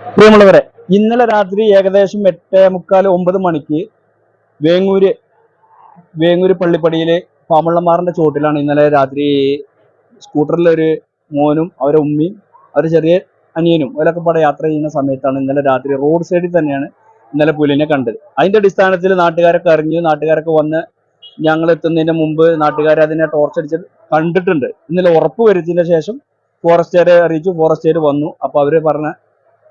പ്രിയമുള്ളവരെ ഇന്നലെ രാത്രി ഏകദേശം എട്ട് മുക്കാൽ ഒമ്പത് മണിക്ക് വേങ്ങൂര് വേങ്ങൂര് പള്ളിപ്പടിയിലെ പാമ്പള്ളമാറിന്റെ ചോട്ടിലാണ് ഇന്നലെ രാത്രി സ്കൂട്ടറിൽ ഒരു മോനും അവരെ ഉമ്മയും അവരെ ചെറിയ അനിയനും അവരൊക്കെ പാടെ യാത്ര ചെയ്യുന്ന സമയത്താണ് ഇന്നലെ രാത്രി റോഡ് സൈഡിൽ തന്നെയാണ് ഇന്നലെ പുലിനെ കണ്ടത്. അതിന്റെ അടിസ്ഥാനത്തിൽ നാട്ടുകാരൊക്കെ അറിഞ്ഞു നാട്ടുകാരൊക്കെ വന്ന് ഞങ്ങൾ എത്തുന്നതിന് മുമ്പ് നാട്ടുകാർ അതിനെ ടോർച്ച് അടിച്ച് കണ്ടിട്ടുണ്ട്. ഇന്നലെ ഉറപ്പ് വരുത്തിയതിന് ശേഷം ഫോറസ്റ്റുകാരെ അറിയിച്ചു ഫോറസ്റ്റുകാർ വന്നു. അപ്പൊ അവർ പറഞ്ഞ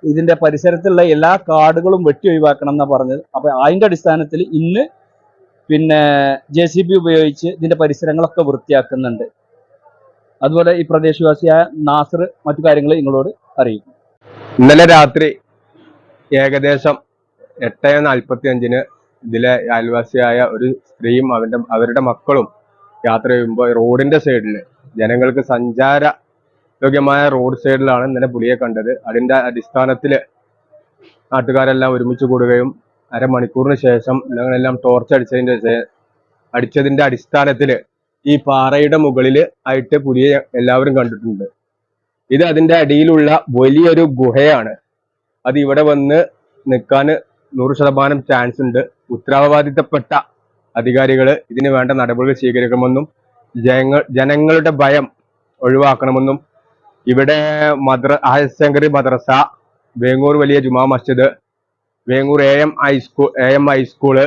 ഇതിന്റെ പരിസരത്തുള്ള എല്ലാ കാടുകളും വെട്ടി ഒഴിവാക്കണം എന്നാ പറഞ്ഞത്. അപ്പൊ അതിന്റെ അടിസ്ഥാനത്തിൽ ഇന്ന് പിന്നെ ജെ സി ബി ഉപയോഗിച്ച് ഇതിന്റെ പരിസരങ്ങളൊക്കെ വൃത്തിയാക്കുന്നുണ്ട്. അതുപോലെ ഈ പ്രദേശവാസിയായ നാസർ മറ്റു കാര്യങ്ങൾ നിങ്ങളോട് അറിയിക്കും. ഇന്നലെ രാത്രി ഏകദേശം എട്ട് നാൽപ്പത്തി അഞ്ചിന് ഇതിലെ അയൽവാസിയായ ഒരു സ്ത്രീയും അവന്റെ അവരുടെ മക്കളും യാത്ര ചെയ്യുമ്പോൾ റോഡിന്റെ സൈഡിൽ ജനങ്ങൾക്ക് സഞ്ചാര യോഗ്യമായ റോഡ് സൈഡിലാണ് ഇന്നലെ പുലിയെ കണ്ടത്. അതിന്റെ അടിസ്ഥാനത്തിൽ നാട്ടുകാരെല്ലാം ഒരുമിച്ച് കൂടുകയും അരമണിക്കൂറിന് ശേഷം ഞങ്ങളെല്ലാം ടോർച്ച് അടിച്ചതിന്റെ അടിച്ചതിന്റെ അടിസ്ഥാനത്തിൽ ഈ പാറയുടെ മുകളിൽ ആയിട്ട് പുലിയെ എല്ലാവരും കണ്ടിട്ടുണ്ട്. ഇത് അതിന്റെ അടിയിലുള്ള വലിയൊരു ഗുഹയാണ്. അത് ഇവിടെ വന്ന് നിൽക്കാൻ നൂറ് ശതമാനം ചാൻസ് ഉണ്ട്. ഉത്തരവാദിത്തപ്പെട്ട അധികാരികൾ ഇതിന് വേണ്ട നടപടികൾ സ്വീകരിക്കണമെന്നും ജനങ്ങളുടെ ഭയം ഒഴിവാക്കണമെന്നും ഇവിടെ മദ്ര higher Madrasa Vengoor Valiya Juma Masjid Vengoor A M high school A M high school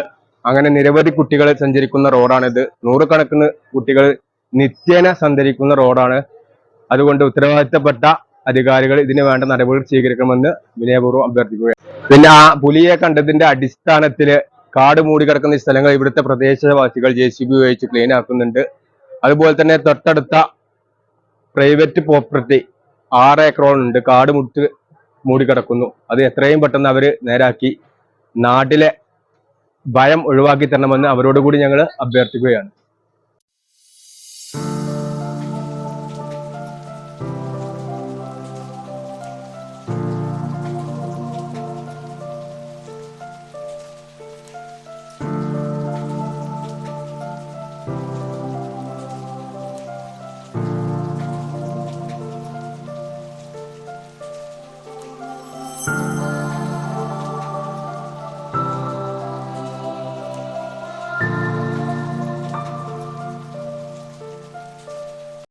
അങ്ങനെ നിരവധി കുട്ടികൾ സഞ്ചരിക്കുന്ന റോഡാണിത്. നൂറുകണക്കിന് കുട്ടികൾ നിത്യേന സഞ്ചരിക്കുന്ന റോഡാണ്. അതുകൊണ്ട് ഉത്തരവാദിത്തപ്പെട്ട അധികാരികൾ ഇതിന് വേണ്ട നടപടികൾ സ്വീകരിക്കണമെന്ന് വിനയപൂർവം അഭ്യർത്ഥിക്കുകയാണ്. പിന്നെ ആ പുലിയെ കണ്ടതിന്റെ അടിസ്ഥാനത്തിൽ കാട് മൂടി കിടക്കുന്ന സ്ഥലങ്ങൾ ഇവിടുത്തെ പ്രദേശവാസികൾ ജെ സി ബി ഉപയോഗിച്ച് ക്ലീൻ ആക്കുന്നുണ്ട്. അതുപോലെ തന്നെ തൊട്ടടുത്ത പ്രൈവറ്റ് പ്രോപ്പർട്ടി ആറ് ഏക്കറോളം ഉണ്ട് കാട് മുട്ട് മൂടിക്കിടക്കുന്നു അത് എത്രയും പെട്ടെന്ന് അവർ നേരാക്കി നാട്ടിലെ ഭയം ഒഴിവാക്കി തരണമെന്ന് അവരോട് കൂടി ഞങ്ങൾ അഭ്യർത്ഥിക്കുകയാണ്.